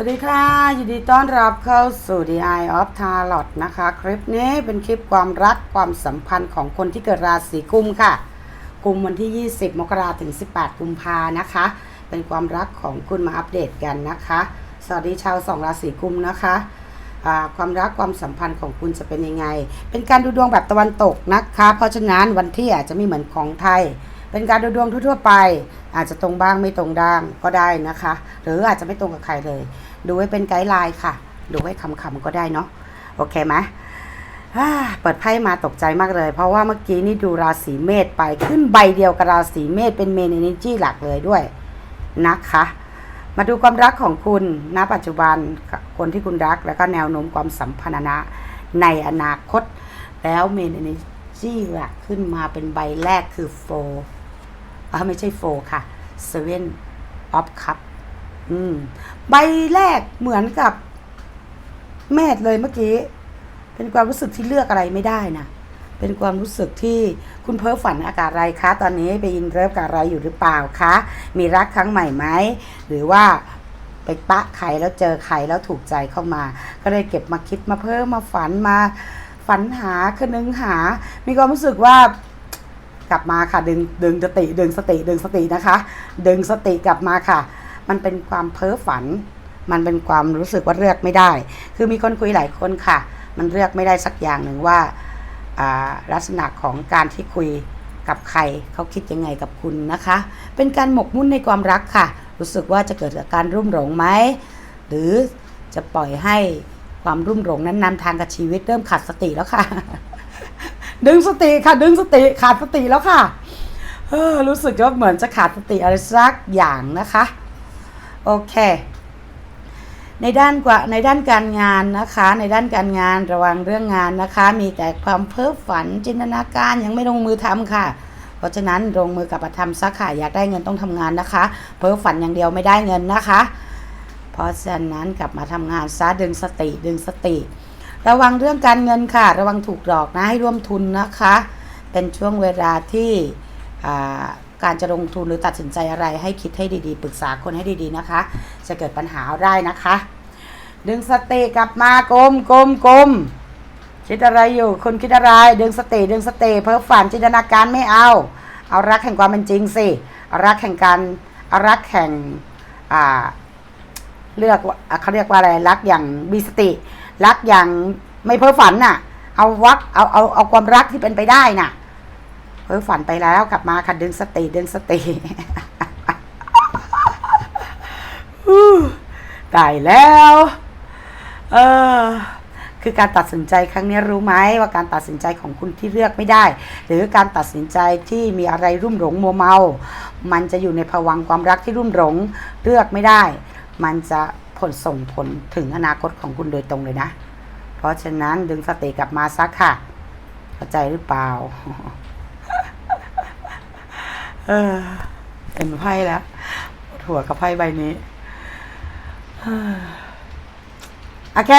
วัสดีค่ะ ยินดีต้อนรับเข้าสู่ The Eye of Tarot นะคะ คลิปนี้เป็นคลิปความรักความสัมพันธ์ของคนที่เกิดราศีกุมค่ะ กุมวันที่ 20 มกราถึง 18 กุมภานะคะ เป็นความรักของคุณมาอัปเดตกันนะคะ สวัสดีชาวสองราศีกุมนะคะความรักความสัมพันธ์ของคุณจะเป็นยังไง เป็นการดูดวงแบบตะวันตกนะคะ เพราะฉะนั้นวันที่อาจจะไม่เหมือนของไทย เป็นการดูดวงทั่วๆไป อาจจะตรงบ้างไม่ตรงด้างก็ได้นะคะ หรืออาจจะไม่ตรงกับใครเลย ดูไว้เป็นไกด์ไลน์ค่ะ ดูไว้คำๆก็ได้เนาะโอเคไหมอ่าเปิดไพ่มาตกใจมากเลย เพราะว่าเมื่อกี้นี่ดูราศีเมษไปขึ้นใบเดียวกับราศีเมษเป็นเมนเอเนจีหลักเลยด้วยนะคะ มาดูความรักของคุณณปัจจุบันคนที่คุณรัก แล้วก็แนวโน้มความสัมพันธ์นะในอนาคต แล้วเมนเอเนจีหลักขึ้นมาเป็นใบแรกคือโฟอ่าไม่ใช่โฟค่ะเซเว่นออฟคัพ ใบแรกเหมือนกับเมธเลยเมื่อกี้ เป็นความรู้สึกที่เลือกอะไรไม่ได้นะ เป็นความรู้สึกที่คุณเพ้อฝันอากาศอะไรคะ ตอนนี้ไปยินเริฟกับอะไรอยู่หรือเปล่าคะ มีรักครั้งใหม่ไหม หรือว่าไปปะใครแล้วเจอใครแล้วถูกใจเข้ามา ก็เลยเก็บมาคิดมาเพิ่มมาฝันมาฝันหาคือนึงหา มีความรู้สึกว่ากลับมาค่ะ ดึงดึงสติดึงสติดึงสตินะคะ ดึงสติกลับมาค่ะ มันเป็นความเพ้อฝัน มันเป็นความรู้สึกว่าเลือกไม่ได้ คือมีคนคุยหลายคนค่ะ มันเลือกไม่ได้สักอย่างหนึ่งว่าลักษณะของการที่คุยกับใครเขาคิดยังไงกับคุณนะคะ เป็นการหมกมุ่นในความรักค่ะ รู้สึกว่าจะเกิดจากการรุ่มหลงไหมหรือจะปล่อยให้ความรุ่มหลงนั้นนำทางกับชีวิตเริ่มขาดสติแล้วค่ะ ดึงสติค่ะ ดึงสติขาดสติแล้วค่ะเออรู้สึกว่าเหมือนจะขาดสติอะไรสักอย่างนะคะ โอเค ในด้านกว่าในด้านการงานนะคะ ในด้านการงานระวังเรื่องงานนะคะ มีแต่ความเพ้อฝันจินตนาการยังไม่ลงมือทำค่ะ เพราะฉะนั้นลงมือกับประทำซักค่ะอยากได้เงินต้องทำงานนะคะ เพ้อฝันอย่างเดียวไม่ได้เงินนะคะ เพราะฉะนั้นกลับมาทำงานซะดึงสติดึงสติ ระวังเรื่องการเงินค่ะ ระวังถูกหลอกนะให้ร่วมทุนนะคะ เป็นช่วงเวลาที่อ่า การจะลงทุนหรือตัดสินใจอะไรให้คิดให้ดีๆ ปรึกษาคนให้ดีๆนะคะ จะเกิดปัญหาได้นะคะ ดึงสติกลับมากลมกลมกลมคิดอะไรอยู่คุณคิดอะไร ดึงสติดึงสติเพ้อฝันจินตนาการไม่เอา เอารักแห่งความเป็นจริงสิรักแห่งการอารักแห่งอ่าเลือกเขาเรียกว่าอะไรรักอย่างมีสติ รักอย่างไม่เพ้อฝันน่ะ เอาวักเอาเอาเอาความรักที่เป็นไปได้น่ะ เพ้อฝันไปแล้วกลับมาค่ะดึงสติดึงสติตายแล้ว เออ คือการตัดสินใจครั้งนี้รู้ไหมว่าการตัดสินใจของคุณที่เลือกไม่ได้ หรือการตัดสินใจที่มีอะไรรุ่มหลงมัวเมา มันจะอยู่ในภวังค์ความรักที่รุ่มหลงเลือกไม่ได้ มันจะผลส่งผลถึงอนาคตของคุณโดยตรงเลยนะ เพราะฉะนั้นดึงสติกลับมาซักค่ะ เข้าใจหรือเปล่า เออเห็นไพ่แล้วปวดหัวกับไพ่ใบนี้อโอเค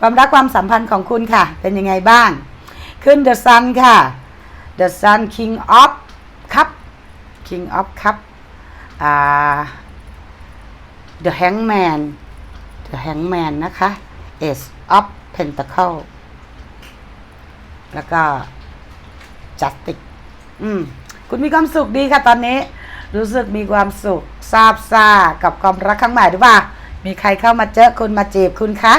ความรักความสัมพันธ์ของคุณค่ะ เป็นยังไงบ้าง ขึ้น The Sun ค่ะ The Sun King of Cup King of Cup อ่า The Hangman The Hangman นะคะ Ace of Pentacle แล้วก็ Justice อืม คุณมีความสุขดีค่ะตอนนี้ รู้สึกมีความสุขซาบซ่ากับความรักครั้งใหม่หรือเปล่ามีใครเข้ามาเจอคุณมาจีบคุณคะ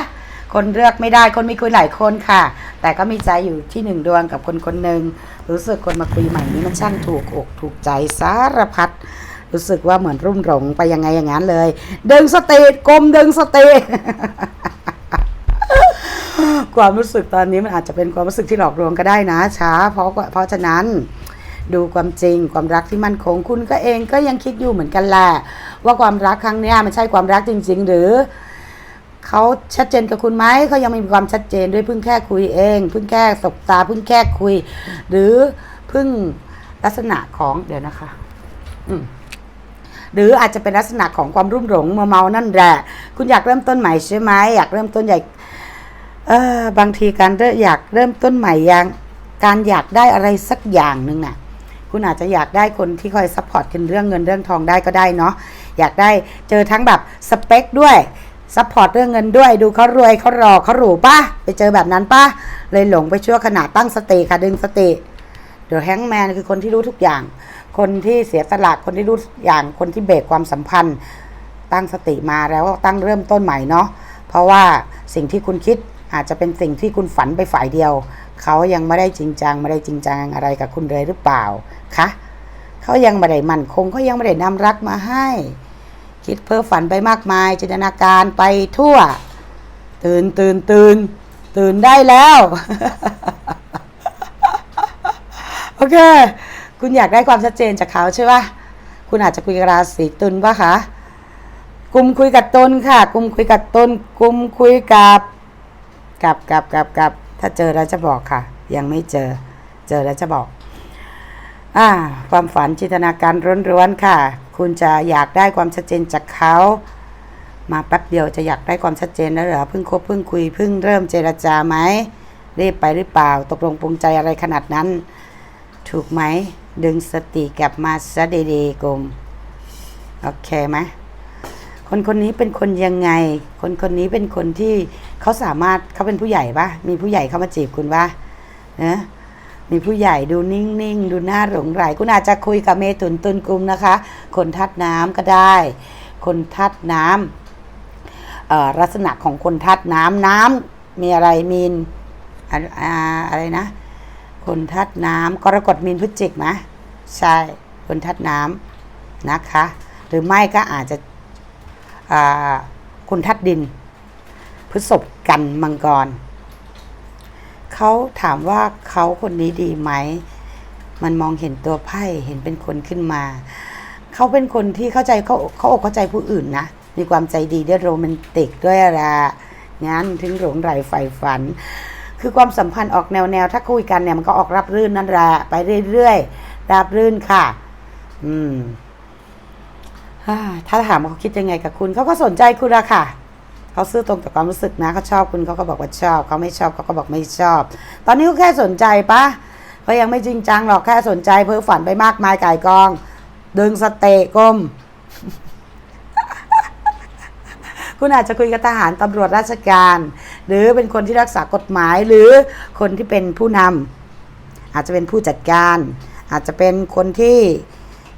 คนเลือกไม่ได้คนมีคุยหลายคนค่ะ แต่ก็มีใจอยู่ที่หนึ่งดวงกับคนคนหนึ่งรู้สึกคนมาคุยใหม่นี้มันช่างถูกอกถูกใจสารพัดรู้สึกว่าเหมือนรุ่มหลงไปยังไงอย่างนั้นเลย ดึงสติกลมดึงสติความรู้สึกตอนนี้มันอาจจะเป็นความรู้สึกที่หลอกลวงก็ได้นะช้า เพราะเพราะฉะนั้น ดูความจริง ความรักที่มั่นคงคุณก็เองก็ยังคิดอยู่เหมือนกันแหละว่าความรักครั้งนี้มันใช่ความรักจริง ๆ หรือเขาชัดเจนกับคุณไหมเขายังไม่มีความชัดเจนด้วยเพิ่งแค่คุยเองเพิ่งแค่สบตาเพิ่งแค่คุย หรือเพิ่งลักษณะของเดี๋ยวนะคะ อืมหรืออาจจะเป็นลักษณะของความรุ่มหลงมัวเมานั่นแหละ คุณอยากเริ่มต้นใหม่ใช่ไหมอยากเริ่มต้นใหญ่เออบางทีการอยากเริ่มต้นใหม่ยังการอยากได้อะไรสักอย่างหนึ่งน่ะ คุณอาจจะอยากได้คนที่คอยซัพพอร์ตกันเรื่องเงินเรื่องทองได้ก็ได้เนาะอยากได้เจอทั้งแบบสเปคด้วยซัพพอร์ตเรื่องเงินด้วยดูเขารวยเขาหล่อเขาหรูป่ะไปเจอแบบนั้นป่ะเลยหลงไปชั่วขณะตั้งสติค่ะดึงสติเดี๋ยวแฮงแมนคือคนที่รู้ทุกอย่าง คนที่เสียสละคนที่รู้ทุกอย่างคนที่เบรกความสัมพันธ์ ตั้งสติมาแล้วก็ตั้งเริ่มต้นใหม่เนาะเพราะว่าสิ่งที่คุณคิด อาจจะเป็นสิ่งที่คุณฝันไปฝ่ายเดียว เขายังไม่ได้จริงจังไม่ได้จริงจังอะไรกับคุณเลยหรือเปล่าคะเขายังไม่ได้มั่นคงเขายังไม่ได้นำรักมาให้ คิดเพ้อฝันไปมากมาย จินตนาการไปทั่ว ตื่นตื่นตื่นตื่นได้แล้วโอเค คุณอยากได้ความชัดเจนจากเขาใช่ปะคุณอาจจะคุยกับราศีตุลปะคะกลุ่มคุยกับตนค่ะ กลุ่มคุยกับตนกลุ่มคุยกับ กลับกลับกลับกลับถ้าเจอแล้วจะบอกค่ะ ยังไม่เจอ เจอแล้วจะบอก อ่า ความฝันจินตนาการร้วนๆค่ะ คุณจะอยากได้ความชัดเจนจากเขา มาแป๊บเดียวจะอยากได้ความชัดเจนแล้วเหรอเพิ่งคบเพิ่งคุยเพิ่งเริ่มเจรจาไหมรีบไปหรือเปล่า ตกลงปรุงใจอะไรขนาดนั้น ถูกไหม ดึงสติกลับมาซะดีๆกลมโอเคไหมคนคนนี้เป็นคนยังไง คนคนนี้เป็นคนที่ เขาสามารถเขาเป็นผู้ใหญ่ปะมีผู้ใหญ่เข้ามาจีบคุณปะเนะมีผู้ใหญ่ดูนิ่งๆ ดูน่าหลงไหลคุณอาจจะคุยกับเมตุนตุนกลุ่มนะคะ คนทัดน้ำก็ได้ คนทัดน้ำลักษณะของคนทัดน้ำน้ำมีอะไรมีนอะอ่าอะไรนะ คนทัดน้ำกรกฎมีนพฤศจิกไหมใช่คนทัดน้ำนะคะ หรือไม่ก็อาจจะอ่าคุณทัดดิน พฤษภกันมังกรเขาถามว่าเขาคนนี้ดีไหม มันมองเห็นตัวไพ่เห็นเป็นคนขึ้นมา เขาเป็นคนที่เข้าใจเขาเขาอกเข้าใจผู้อื่นนะ มีความใจดีด้วยโรแมนติกด้วยอะไรงั้นถึงหลงไหลใฝ่ฝัน คือความสัมพันธ์ออกแนวแนวๆถ้าคุยกันเนี่ยมันก็ออกรับรื่นนั่นแหละไปเรื่อยๆรับรื่นค่ะ อืมถ้าถามเขาคิดยังไงกับคุณเขาก็สนใจคุณอะค่ะ เขาซื่อตรงกับความรู้สึกนะเขาชอบคุณเขาก็บอกว่าชอบเขาไม่ชอบเขาก็บอกไม่ชอบ ตอนนี้เขาแค่สนใจปะเขายังไม่จริงจังหรอกแค่สนใจเพ้อฝันไปมากมายไก่กอง ดึงสเตะกลมคุณอาจจะคุยกับทหารตำรวจราชการ หรือเป็นคนที่รักษากฎหมายหรือคนที่เป็นผู้นำอาจจะเป็นผู้จัดการ อาจจะเป็นคนที่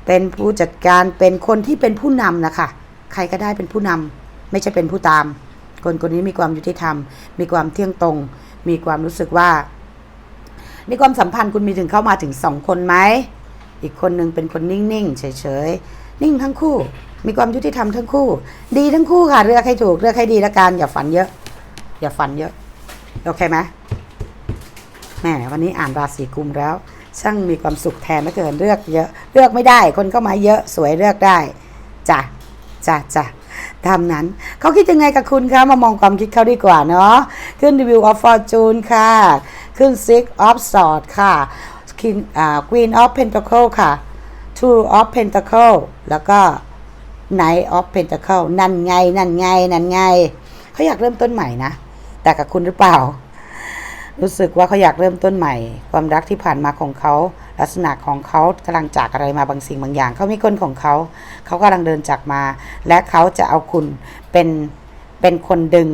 เป็นผู้จัดการเป็นคนที่เป็นผู้นำนะคะ ใครก็ได้เป็นผู้นำ ไม่ใช่เป็นผู้ตาม คนคนนี้มีความยุติธรรม มีความเที่ยงตรง มีความรู้สึกว่าในความสัมพันธ์คุณมีถึงเข้ามาถึงสองคนไหมอีกคนหนึ่งเป็นคนนิ่งๆเฉยๆนิ่งทั้งคู่ มีความยุติธรรมทั้งคู่ ดีทั้งคู่ค่ะเลือกให้ถูกเลือกให้ดีละกันอย่าฝันเยอะ อย่าฝันเยอะโอเคไหมแหมวันนี้อ่านราศีกุมแล้ว ช่างมีความสุขแทนเหลือเกินเลือกเยอะ เลือกไม่ได้คนเข้ามาเยอะสวยเลือกได้จ้ะจ้ะจ้ะ ตามนั้นเขาคิดยังไงกับคุณคะมามองความคิดเขาดีกว่าเนาะขึ้น Review of Fortune ค่ะ ขึ้น Six of Swords ค่ะ King อ่า Queen of Pentacle ค่ะ Two of Pentacle แล้วก็ Knight of Pentacle นั่นไง นั่นไง นั่นไง เขาอยากเริ่มต้นใหม่นะ แต่กับคุณหรือเปล่า รู้สึกว่าเขาอยากเริ่มต้นใหม่ ความรักที่ผ่านมาของเขา ลักษณะของเขากำลังจากอะไรมาบางสิ่งบางอย่าง เขามีคนของเขา เขากำลังเดินจากมา และเขาจะเอาคุณเป็นเป็นคนดึง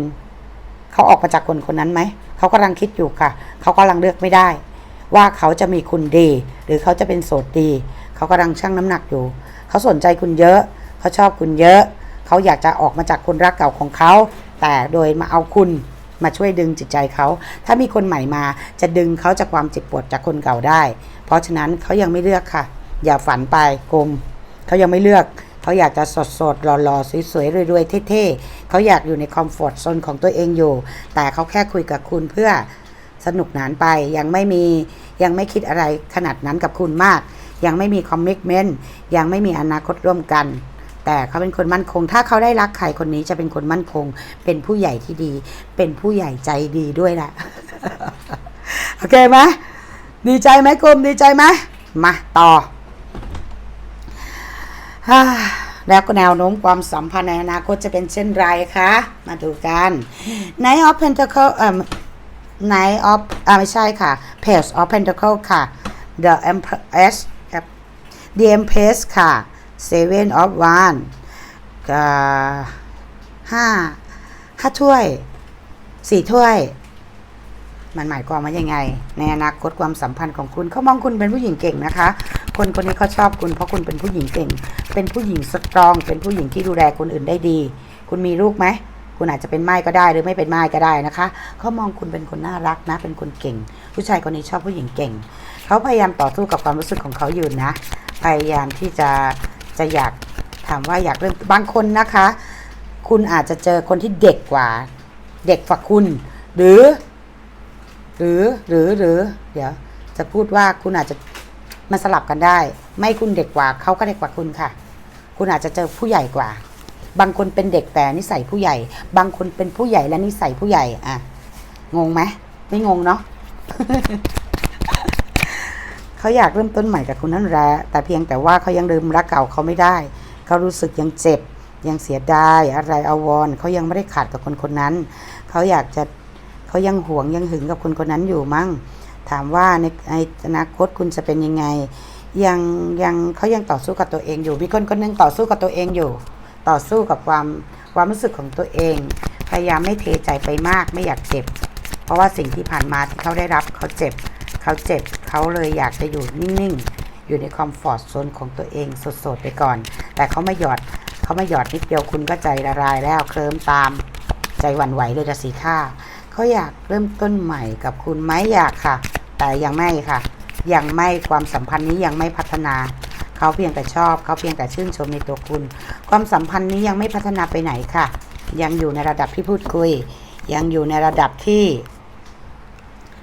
เขาออกมาจากคนคนนั้นไหม เขากำลังคิดอยู่ค่ะ เขากำลังเลือกไม่ได้ ว่าเขาจะมีคุณดี หรือเขาจะเป็นโสดดี เขากำลังชั่งน้ำหนักอยู่ เขาสนใจคุณเยอะ เขาชอบคุณเยอะ เขาอยากจะออกมาจากคนรักเก่าของเขา แต่โดยมาเอาคุณ มาช่วยดึงจิตใจเขา ถ้ามีคนใหม่มาจะดึงเขาจากความเจ็บปวดจากคนเก่าได้ เพราะฉะนั้นเขายังไม่เลือกค่ะ อย่าฝันไปกลมเขายังไม่เลือกเขาอยากจะสดสดๆหล่อๆสวยๆรวยๆเท่ๆเขาอยากอยู่ในคอมฟอร์ทโซนของตัวเองอยู่ แต่เขาแค่คุยกับคุณเพื่อสนุกหนานไปยังไม่มียังไม่คิดอะไรขนาดนั้นกับคุณมาก ยังไม่มีคอมมิชเมนต์ยังไม่มีอนาคตร่วมกัน แต่เขาเป็นคนมั่นคง ถ้าเขาได้รักใครคนนี้จะเป็นคนมั่นคง เป็นผู้ใหญ่ที่ดี เป็นผู้ใหญ่ใจดีด้วยแหละโอเคไหมดีใจไหมกลมดีใจไหมมาต่อแล้วก็แนวโน้มความสัมพันธ์ในอนาคตจะเป็นเช่นไรคะ มาดูกัน Knight of Pentacle เอ่อ Knight of อ่าไม่ใช่ค่ะ Page of Pentacle ค่ะ The Empress The Empress ค่ะ Seven of Wands กับห้าห้าถ้วยสี่ถ้วย มันหมายความว่ายังไง ในอนาคตความสัมพันธ์ของคุณเขามองคุณเป็นผู้หญิงเก่งนะคะ คนคนนี้เขาชอบคุณเพราะคุณเป็นผู้หญิงเก่ง เป็นผู้หญิงสตรอง เป็นผู้หญิงที่ดูแลคนอื่นได้ดี คุณมีลูกไหมคุณอาจจะเป็นไม้ก็ได้หรือไม่เป็นไม้ก็ได้นะคะ เขามองคุณเป็นคนน่ารักนะ เป็นคนเก่ง ผู้ชายคนนี้ชอบผู้หญิงเก่ง เขาพยายามต่อสู้กับความรู้สึกของเขาอยู่นะ พยายามที่จะ จะอยากถามว่าอยากเริ่มบางคนนะคะ คุณอาจจะเจอคนที่เด็กกว่า เด็กกว่าคุณ หรือ หรือหรือหรือเดี๋ยว จะพูดว่าคุณอาจจะมาสลับกันได้ ไม่คุณเด็กกว่าเขาก็เด็กกว่าคุณค่ะ คุณอาจจะเจอผู้ใหญ่กว่า บางคนเป็นเด็กแต่นิสัยผู้ใหญ่ บางคนเป็นผู้ใหญ่และนิสัยผู้ใหญ่อะงงไหมไม่งงเนาะ เขาอยากเริ่มต้นใหม่กับคุณนั่นแหละแต่เพียงแต่ว่าเขายังลืมรักเก่าเขาไม่ได้ เขารู้สึกยังเจ็บ ยังเสียดายอะไรอาวรเขายังไม่ได้ขาดกับคนคนนั้น เขาอยากจะเขายังหวงยังหึงกับคนคนนั้นอยู่มั้งถามว่าในในอนาคตคุณจะเป็นยังไง ยังยังเขายังต่อสู้กับตัวเองอยู่ มีคนคนหนึงต่อสู้กับตัวเองอยู่ ต่อสู้กับความความรู้สึกของตัวเอง พยายามไม่เทใจไปมากไม่อยากเจ็บ เพราะว่าสิ่งที่ผ่านมาที่เขาได้รับเขาเจ็บ เขาเจ็บเขาเลยอยากจะอยู่นิ่งๆ อยู่ในคอมฟอร์ทโซนของตัวเองสดๆไปก่อน แต่เขาไม่หยอดเขาไม่หยอดนิดเดียวคุณก็ใจละลายแล้วเคลิ้มตามใจหวั่นไหวเลยจะสีท่าเขาอยากเริ่มต้นใหม่กับคุณไหมอยากค่ะ แต่ยังไม่ค่ะ ยังไม่ความสัมพันธ์นี้ยังไม่พัฒนาเขาเพียงแต่ชอบเขาเพียงแต่ชื่นชมในตัวคุณ ความสัมพันธ์นี้ยังไม่พัฒนาไปไหนค่ะ ยังอยู่ในระดับที่พูดคุย ยังอยู่ในระดับที่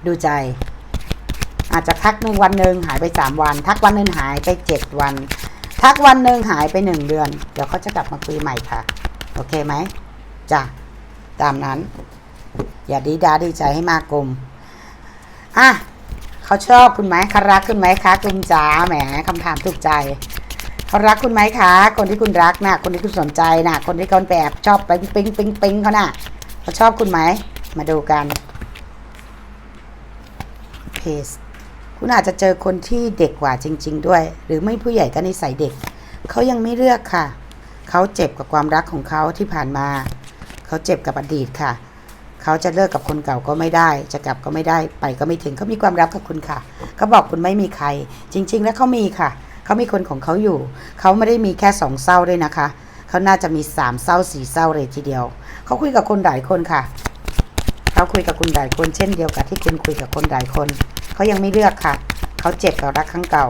ดูใจ อาจจะทักหนึ่งวันหนึ่งหายไปสามวัน ทักวันหนึ่งหายไปเจ็ดวัน ทักวันหนึ่งหายไปหนึ่งเดือน เดี๋ยวเขาจะกลับมาคุยใหม่ค่ะ โอเคไหมจ้ะตามนั้น อย่าดีดาดีใจให้มากกลมอะเขาชอบคุณไหมเขารักคุณไหมคะกลุ่มจ๋าแหมคำถามถูกใจเขารักคุณไหมคะ คนที่คุณรักนะ่ะคนที่คุณสนใจนะ่ะคนที่เขาไปแอบชอบปิ๊งปิ๊งปิ๊งปิ๊งเขาน่ะเขาชอบคุณไหมมาดูกันเพจ คุณอาจจะเจอคนที่เด็กกว่าจริง ๆ ด้วย หรือไม่ผู้ใหญ่ก็นิสัยเด็ก เขายังไม่เลือกค่ะ เขาเจ็บกับความรักของเขาที่ผ่านมา เขาเจ็บกับอดีตค่ะ เขาจะเลิกกับคนเก่าก็ไม่ได้ จะกลับก็ไม่ได้ ไปก็ไม่ถึงเขามีความรักกับคุณค่ะ เขาบอกคุณไม่มีใคร จริง ๆ แล้วเขามีค่ะ เขามีคนของเขาอยู่ เขาไม่ได้มีแค่สองเศร้าด้วยนะคะ เขาน่าจะมีสามเศร้าสี่เศร้าเลยทีเดียว เขาคุยกับคนหลายคนค่ะ เขาคุยกับคุณหลายคน เช่นเดียวกับที่คุณคุยกับคนหลายคน เขายังไม่เลือกค่ะ เขาเจ็บกับรักครั้งเก่า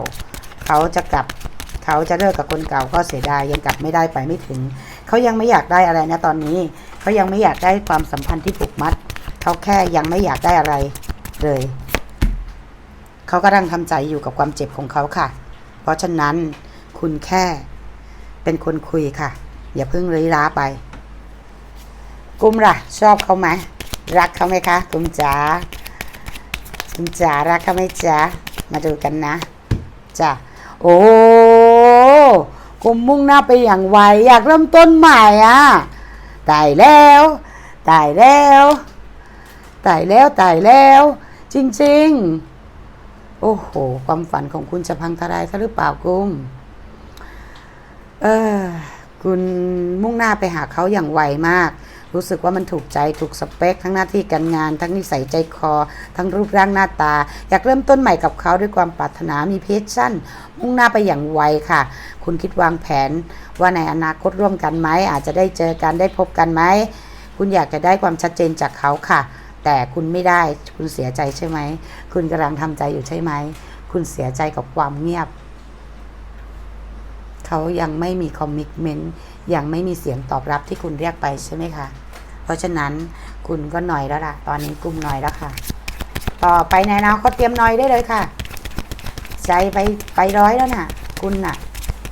เขาจะกลับ เขาจะเลิกกับคนเก่าก็เสียดายยังกลับไม่ได้ไปไม่ถึง เขายังไม่อยากได้อะไรนะตอนนี้ เขายังไม่อยากได้ความสัมพันธ์ที่ผูกมัด เขาแค่ยังไม่อยากได้อะไรเลย เขากำลังทำใจอยู่กับความเจ็บของเขาค่ะ เพราะฉะนั้นคุณแค่เป็นคนคุยค่ะ อย่าเพิ่งรีร้าไป กุมล่ะ ชอบเขาไหม รักเขาไหมคะกุมจ๋ากุมจ๋ารักเขาไหมจ๊ะมาดูกันนะจ้ะโอ้กุมมุ่งหน้าไปอย่างไวอยากเริ่มต้นใหม่อะตายแล้วตายแล้วตายแล้วตายแล้ว จริง ๆ โอ้โห ความฝันของคุณจะพังทลายซะหรือเปล่ากุมเออคุณมุ่งหน้าไปหาเขาอย่างไวมาก รู้สึกว่ามันถูกใจถูกสเปค ทั้งหน้าที่การงาน ทั้งนิสัยใจคอ ทั้งรูปร่างหน้าตา อยากเริ่มต้นใหม่กับเขาด้วยความปรารถนามีเพชชั่น มุ่งหน้าไปอย่างไวค่ะ คุณคิดวางแผนว่าในอนาคตร่วมกันไหมอาจจะได้เจอกันได้พบกันไหมคุณอยากจะได้ความชัดเจนจากเขาค่ะ แต่คุณไม่ได้คุณเสียใจใช่ไหม คุณกำลังทำใจอยู่ใช่ไหม คุณเสียใจกับความเงียบ เขายังไม่มีคอมมิชเมนต์ยังไม่มีเสียงตอบรับที่คุณเรียกไปใช่ไหมคะ เพราะฉะนั้นคุณก็หน่อยแล้วล่ะ ตอนนี้กลุ่มหน่อยแล้วค่ะ ต่อไปในอนาคตเตรียมหน่อยได้เลยค่ะ ใจไปไปร้อยแล้วน่ะ คุณน่ะ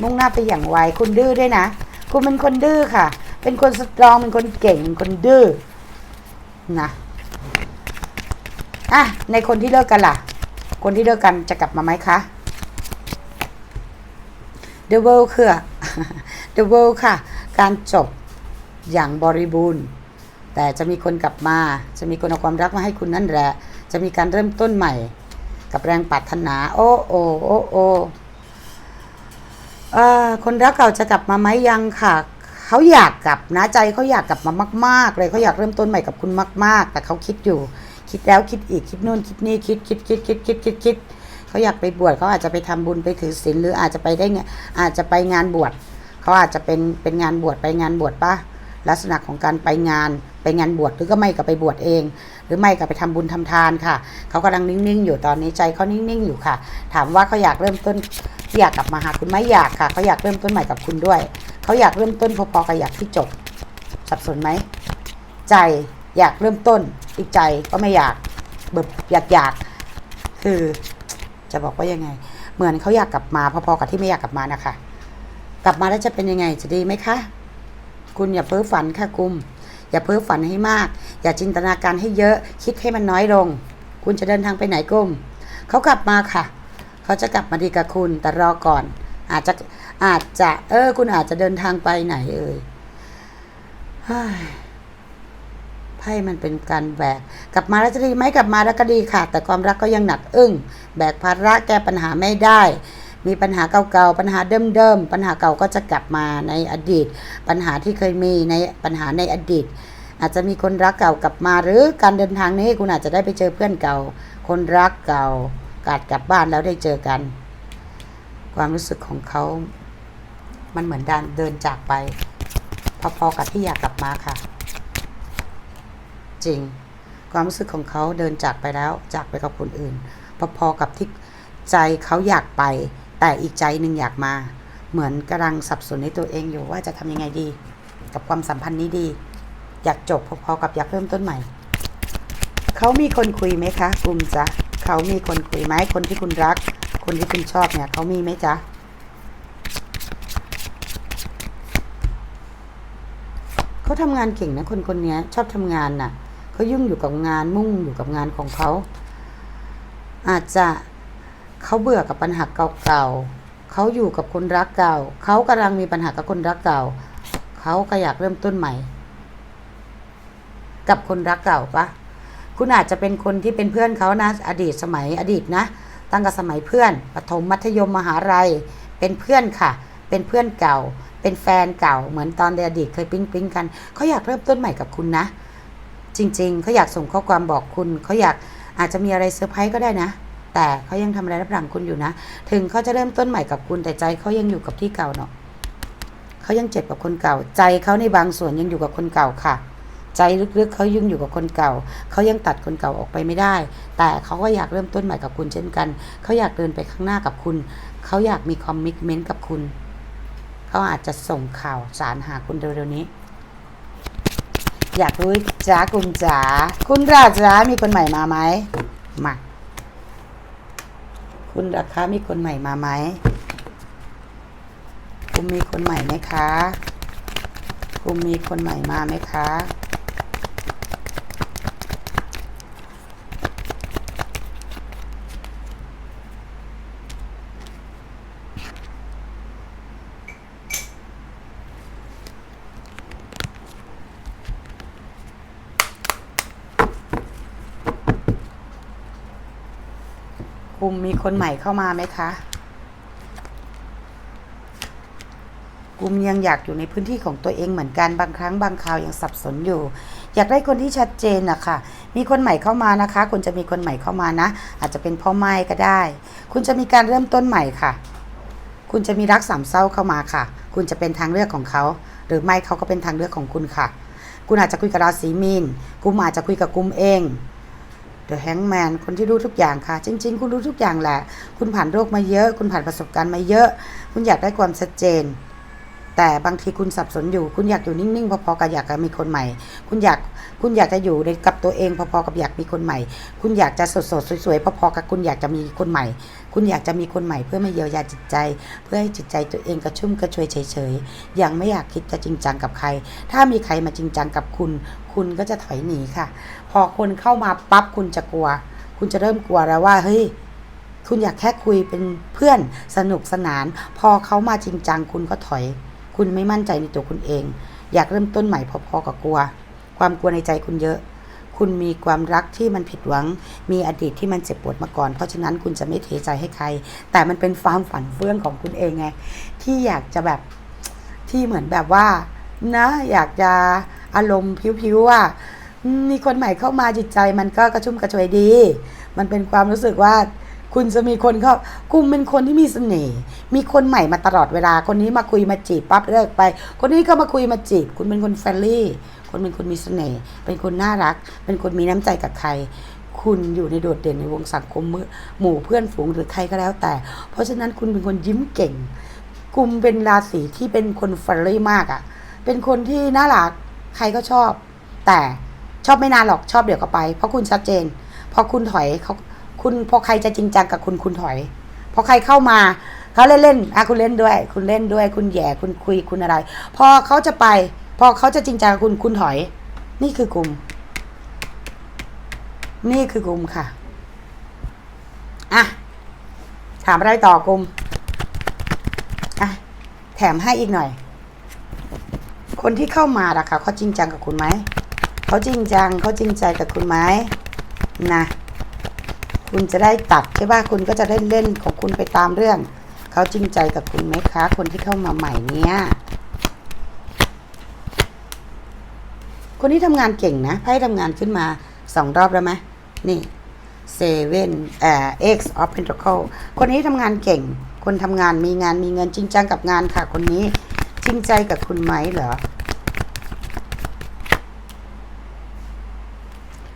มุ่งหน้าไปอย่างไวคุณดื้อด้วยนะ คุณเป็นคนดื้อค่ะ เป็นคนสตรองเป็นคนเก่งเป็นคนดื้อนะอะในคนที่เลิกกันล่ะ คนที่เลิกกันจะกลับมาไหมคะ The World คือ The World ค่ะ การจบอย่างบริบูรณ์ แต่จะมีคนกลับมา จะมีคนเอาความรักมาให้คุณนั่นแหละ จะมีการเริ่มต้นใหม่ กับแรงปรารถนา โอ้โอ้โอ้โอ้คนรักเก่าจะกลับมาไหมยังค่ะเขาอยากกลับนะใจเขาอยากกลับมามาก ๆ เลยเขาอยากเริ่มต้นใหม่กับคุณมาก ๆ แต่เขาคิดอยู่ คิดแล้วคิดอีกคิดนู่นคิดนี่คิดคิดคิดคิดคิดคิดคิดเขาอยากไปบวชเขาอาจจะไปทำบุญไปถือศีลหรืออาจจะไปได้ไงอาจจะไปงานบวชเขาอาจจะเป็นเป็นงานบวชไปงานบวชปะลักษณะของการไปงาน ไปงานบวชหรือก็ไม่ก็ไปบวชเอง หรือไม่ก็ไปทำบุญทำทานค่ะ เขากำลังนิ่งๆอยู่ตอนนี้ใจเขานิ่งๆอยู่ค่ะ ถามว่าเขาอยากเริ่มต้นอยากกลับมาหาคุณไหมอยากค่ะเขาอยากเริ่มต้นใหม่กับคุณด้วย เขาอยากเริ่มต้นพอๆกับอยากที่จบ สับสนไหมใจอยากเริ่มต้นอีกใจก็ไม่อยากแบบอยากอยากคือจะบอกว่ายังไง เหมือนเขาอยากกลับมาพอๆกับที่ไม่อยากกลับมานะคะ กลับมาแล้วจะเป็นยังไงจะดีไหมคะ คุณอย่าเพ้อฝันค่ะกุม อย่าเพ้อฝันให้มาก อย่าจินตนาการให้เยอะคิดให้มันน้อยลง คุณจะเดินทางไปไหนกุ้มเขากลับมาค่ะ เขาจะกลับมาดีกับคุณแต่รอก่อน อาจจะอาจจะเออ คุณอาจจะเดินทางไปไหนเอ่ยเฮ้ยไพ่มันเป็นการแบก กลับมาแล้วจะดีไหมกลับมาแล้วก็ดีค่ะ แต่ความรักก็ยังหนักอึ้ง แบกภาระแก้ปัญหาไม่ได้ มีปัญหาเก่าๆ ปัญหาเดิมๆ ปัญหาเก่าก็จะกลับมาในอดีต ปัญหาที่เคยมีในปัญหาในอดีต อาจจะมีคนรักเก่ากลับมา หรือการเดินทางนี้คุณอาจจะได้ไปเจอเพื่อนเก่า คนรักเก่า กาดกลับบ้านแล้วได้เจอกัน ความรู้สึกของเขา มันเหมือนดันเดินจากไป พอๆกับที่อยากกลับมาค่ะ จริง ความรู้สึกของเขาเดินจากไปแล้ว จากไปกับคนอื่น พอๆกับที่ใจเขาอยากไป แต่อีกใจหนึ่งอยากมา เหมือนกำลังสับสนในตัวเองอยู่ว่าจะทำยังไงดี กับความสัมพันธ์นี้ดี อยากจบพอๆกับอยากเริ่มต้นใหม่ เขามีคนคุยไหมคะกลุ่มจ๊ะเขามีคนคุยไหมคนที่คุณรัก คนที่คุณชอบเนี่ยเขามีไหมจ๊ะเขาทำงานเก่งนะคนคนนี้ชอบทำงานน่ะเขายุ่งอยู่กับงานมุ่งอยู่กับงานของเขาอาจจะ เขาเบื่อกับปัญหาเก่าๆเขาอยู่กับคนรักเก่า เขากำลังมีปัญหากับคนรักเก่า เขาก็อยากเริ่มต้นใหม่ กับคนรักเก่าปะคุณอาจจะเป็นคนที่เป็นเพื่อนเขานะ อดีตสมัยอดีตนะ ตั้งแต่สมัยเพื่อนประถมมัธยมมหาลัย เป็นเพื่อนค่ะ เป็นเพื่อนเก่า เป็นแฟนเก่า เหมือนตอนในอดีตเคยปิ๊งปิ๊งกันเขาอยากเริ่มต้นใหม่กับคุณนะ จริง ๆเขาอยากส่งข้อความบอกคุณเขาอยากอาจจะมีอะไรเซอร์ไพรส์ก็ได้นะ แต่เขายังทำอะไรรับหลังคุณอยู่นะ ถึงเขาจะเริ่มต้นใหม่กับคุณแต่ใจเขายังอยู่กับที่เก่าเนาะเขายังเจ็บกับคนเก่า ใจเขาในบางส่วนยังอยู่กับคนเก่าค่ะ ใจลึกๆเขายังอยู่กับคนเก่า เขายังตัดคนเก่าออกไปไม่ได้ แต่เขาก็อยากเริ่มต้นใหม่กับคุณเช่นกัน เขาอยากเดินไปข้างหน้ากับคุณ เขาอยากมีคอมมิชเมนต์กับคุณ เขาอาจจะส่งข่าวสารหาคุณเร็วๆนี้อยากรู้จ้าคุณจ๋าคุณราจ้ามีคนใหม่มาไหมมา คุณราคามีคนใหม่มาไหม คุณมีคนใหม่ไหมคะ คุณมีคนใหม่มาไหมคะ คนใหม่เข้ามาไหมคะกุมยังอยากอยู่ในพื้นที่ของตัวเองเหมือนกันบางครั้งบางคราวยังสับสนอยู่ อยากได้คนที่ชัดเจนนะคะมีคนใหม่เข้ามานะคะ คุณจะมีคนใหม่เข้ามานะ อาจจะเป็นพ่อไม้ก็ได้ คุณจะมีการเริ่มต้นใหม่ค่ะ คุณจะมีรักสามเศร้าเข้ามาค่ะ คุณจะเป็นทางเลือกของเขา หรือไม่เขาก็เป็นทางเลือกของคุณค่ะ คุณอาจจะคุยกับราศีมีนกุมอาจจะคุยกับกุมเอง เดอะแฮงแมนคนที่รู้ทุกอย่างค่ะ จริง ๆ คุณรู้ทุกอย่างแหละ คุณผ่านโรคมาเยอะ คุณผ่านประสบการณ์มาเยอะ คุณอยากได้ความชัดเจน แต่บางทีคุณสับสนอยู่ คุณอยากอยู่นิ่งๆพอๆกับอยากมีคนใหม่ คุณอยากคุณอยากจะอยู่ในกับตัวเองพอๆกับอยากมีคนใหม่ คุณอยากจะสดๆสวยๆพอๆกับคุณอยากจะมีคนใหม่ คุณอยากจะมีคนใหม่เพื่อมาเยียวยาจิตใจ เพื่อให้จิตใจตัวเองกระชุ่มกระชวยเฉยๆยังไม่อยากคิดจะจริงจังกับใคร ถ้ามีใครมาจริงจังกับคุณ คุณก็จะถอยหนีค่ะ พอคนเข้ามาปั๊บคุณจะกลัว คุณจะเริ่มกลัวแล้วว่าเฮ้ยคุณอยากแค่คุยเป็นเพื่อนสนุกสนาน พอเขามาจริงจังคุณก็ถอย คุณไม่มั่นใจในตัวคุณเอง อยากเริ่มต้นใหม่พอๆกับกลัว ความกลัวในใจคุณเยอะ คุณมีความรักที่มันผิดหวัง มีอดีตที่มันเจ็บปวดมาก่อน เพราะฉะนั้นคุณจะไม่เทใจให้ใคร แต่มันเป็นความฝันเฟื่องของคุณเองไงที่อยากจะแบบที่เหมือนแบบว่า นะ อยากจะอารมณ์ผิวๆว่า มีคนใหม่เข้ามาจิตใจมันก็กระชุ่มกระชวยดี มันเป็นความรู้สึกว่าคุณจะมีคนเข้าคุณเป็นคนที่มีเสน่ห์ มีคนใหม่มาตลอดเวลา คนนี้มาคุยมาจีบปั๊บเลิกไป คนนี้ก็มาคุยมาจีบ คุณเป็นคนแฟรนลี่ คนเป็นคนมีเสน่ห์ เป็นคนน่ารัก เป็นคนมีน้ำใจกับใคร คุณอยู่ในโดดเด่นในวงสังคมมือหมู่เพื่อนฝูงหรือใครก็แล้วแต่ เพราะฉะนั้นคุณเป็นคนยิ้มเก่งกุมเป็นราศีที่เป็นคนเฟรนลี่มากอะ่ะ เป็นคนที่น่ารัก ใครก็ชอบ แต่ ชอบไม่นานหรอกชอบเดี๋ยวก็ไป เพราะคุณชัดเจน พอคุณถอยเขาคุณพอใครจะจริงจังกับคุณคุณถอย พอใครเข้ามาเขาเล่นเล่นอะคุณเล่นด้วย คุณเล่นด้วย คุณแย่คุณคุยคุณอะไร พอเขาจะไป พอเขาจะจริงจังกับคุณคุณถอย นี่คือกลุ่ม นี่คือกลุ่มค่ะอะถามอะไรต่อกลุ่มอะแถมให้อีกหน่อย คนที่เข้ามาล่ะคะเขาจริงจังกับคุณไหม เขาจริงจังเขาจริงใจกับคุณไหมนะคุณจะได้ตัดใช่ป่ะคุณก็จะเล่นเล่นของคุณไปตามเรื่อง เขาจริงใจกับคุณไหมคะ คนที่เข้ามาใหม่เนี้ยคนที่ทำงานเก่งนะไพ่ทำงานขึ้นมาสองรอบแล้วไหมนี่เซเว่นเอ่อ X of Pentacle คนนี้ทำงานเก่ง คนทำงานมีงานมีเงินจริงจังกับงานค่ะ คนนี้จริงใจกับคุณไหมเหรอ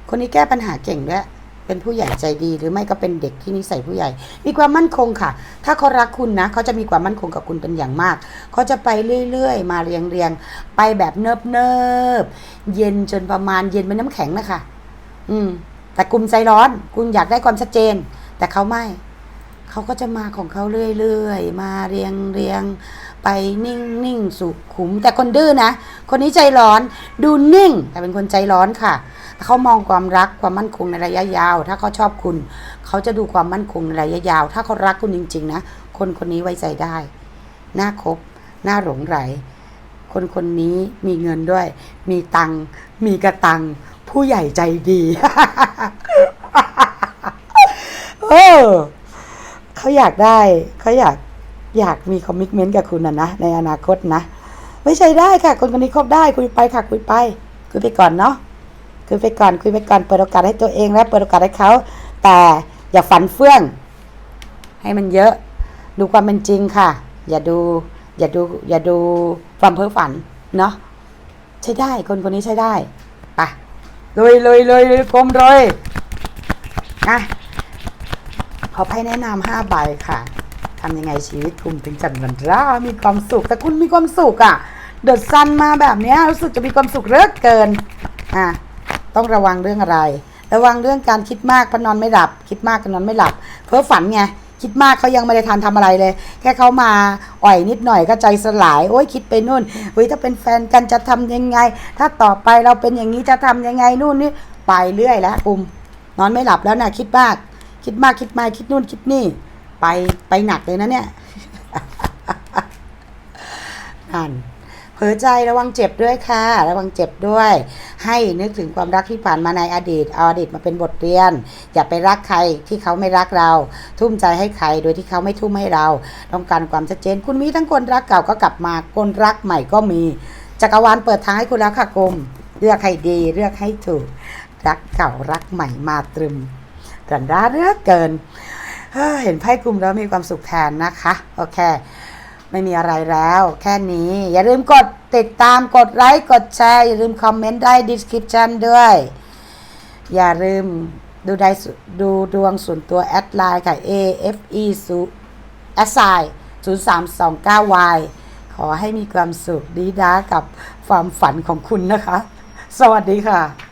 คนนี้แก้ปัญหาเก่งด้วย เป็นผู้ใหญ่ใจดีหรือไม่ก็เป็นเด็กที่นิสัยผู้ใหญ่ มีความมั่นคงค่ะ ถ้าเขารักคุณนะเขาจะมีความมั่นคงกับคุณเป็นอย่างมาก เขาจะไปเรื่อยๆ มาเรียงๆ ไปแบบเนิบๆ เย็นจนประมาณเย็นเป็นน้ำแข็งนะคะ อืม แต่กลุ่มใจร้อน คุณอยากได้ความชัดเจน แต่เขาไม่ เขาก็จะมาของเขาเรื่อยๆ มาเรียงเรียงไปนิ่งนิ่งๆสุขุม แต่คนดื้อนะ คนนี้ใจร้อน ดูนิ่ง แต่เป็นคนใจร้อนค่ะ เขามองความรักความมั่นคงในระยะยาว ถ้าเขาชอบคุณ เขาจะดูความมั่นคงในระยะยาว ถ้าเขารักคุณจริง ๆ นะ คนคนนี้ไว้ใจได้ น่าคบ น่าหลงไหล คนคนนี้มีเงินด้วย มีตัง มีกระตัง ผู้ใหญ่ใจดีเออเขาอยากได้เขาอยากอยากมีคอมมิชเมนต์กับคุณนะนะในอนาคตนะ ไม่ใช่ได้ค่ะ คนคนนี้คบได้คุยไปค่ะคุยไปคุยไปก่อนเนาะ คุยไปก่อนคุยไปก่อนเปิดโอกาสให้ตัวเองและเปิดโอกาสให้เขา แต่อย่าฝันเฟื่อง ให้มันเยอะ ดูความเป็นจริงค่ะ อย่าดู อย่าดู อย่าดูความเพ้อฝันเนาะใช้ได้คนคนนี้ใช้ได้ไปเลยเลยเลยเลยกลมเลยอะขอไพ่แนะนำห้าใบค่ะทำยังไงชีวิตคุณถึงจะมันร่ามีความสุข แต่คุณมีความสุขอะ่ะ เดือดซันมาแบบนี้รู้สึกจะมีความสุขเลือเกิน อะ ต้องระวังเรื่องอะไร ระวังเรื่องการคิดมากเพราะนอนไม่หลับ คิดมากก็นอนไม่หลับ เพ้อฝันไงคิดมากเขายังไม่ได้ทันทำอะไรเลย แค่เขามาอ่อยนิดหน่อยก็ใจสลาย โอ้ยคิดไปนู่นเฮ้ยถ้าเป็นแฟนกันจะทำยังไง ถ้าต่อไปเราเป็นอย่างนี้จะทำยังไงนู่นนี่ไปเรื่อยแล้วกุมนอนไม่หลับแล้วนะคิดมาก คิดมากคิดมาคิดนู่นคิดนี่ ไปไปหนักเลยนะเนี่ยนั่น เผลอใจระวังเจ็บด้วยค่ะ ระวังเจ็บด้วย ให้นึกถึงความรักที่ผ่านมาในอดีตเอาอดีตมาเป็นบทเรียน อย่าไปรักใครที่เขาไม่รักเรา ทุ่มใจให้ใครโดยที่เขาไม่ทุ่มให้เรา ต้องการความชัดเจน คุณมีทั้งคนรักเก่าก็กลับมาคนรักใหม่ก็มี จักรวาลเปิดทางให้คุณแล้วค่ะกลมเลือกให้ดีเลือกให้ถูก รักเก่ารักใหม่มาตรึมกันด้าเลือกเกินเห็นไพ่กลุ่มแล้วมีความสุขแทนนะคะ โอเค ไม่มีอะไรแล้ว แค่นี้ อย่าลืมกดติดตามกดไลค์กดแชร์ อย่าลืมคอมเมนต์ได้ description ด้วย อย่าลืมดูได้ดูดวงส่วนตัวแอดไลน์ค่ะ AFE ศูแอดไซ 0329Y ขอให้มีความสุขดีด้ากับความฝันของคุณนะคะ สวัสดีค่ะ